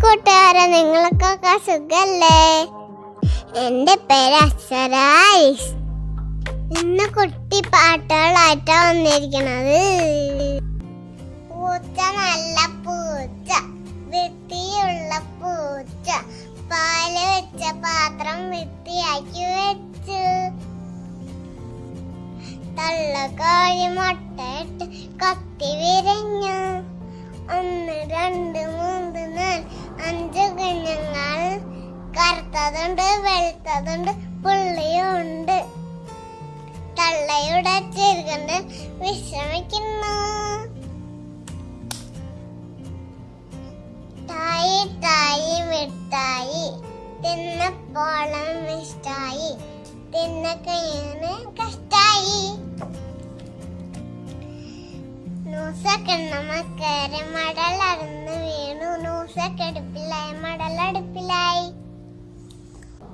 കൂട്ടുകാരെ നിങ്ങൾക്കൊക്കെ സുഖല്ലേ? എന്റെ പേര് അക്ഷരായിസ് ഇന്ന് കുട്ടി പാട്ടുകളായിട്ടാ വന്നിരിക്കണത്. പൂച്ച നല്ല പൂച്ച വൃത്തിയുള്ള പൂച്ച പാൽ വെച്ച പാത്രം വൃത്തിയാക്കി വെച്ചു. തള്ളക്കോഴി മുട്ടയിട്ട് കറുത്തതുണ്ട് വെളുത്തതുണ്ട് പുള്ളിയുണ്ട്. തള്ളയുടെ ചെറുകണ്ട് വിശ്രമിക്കുന്നു തായി തായി വിട്ടായി. തിന്നപ്പോളം ഇഷ്ടായി. തിന്ന കഴിയാന് കഷ്ടായി. നൂസക്കെണ്ണ മക്കരെ മടലടന്ന് വീണു. നൂസക്കെടുപ്പിലായി മടലടുപ്പിലായി.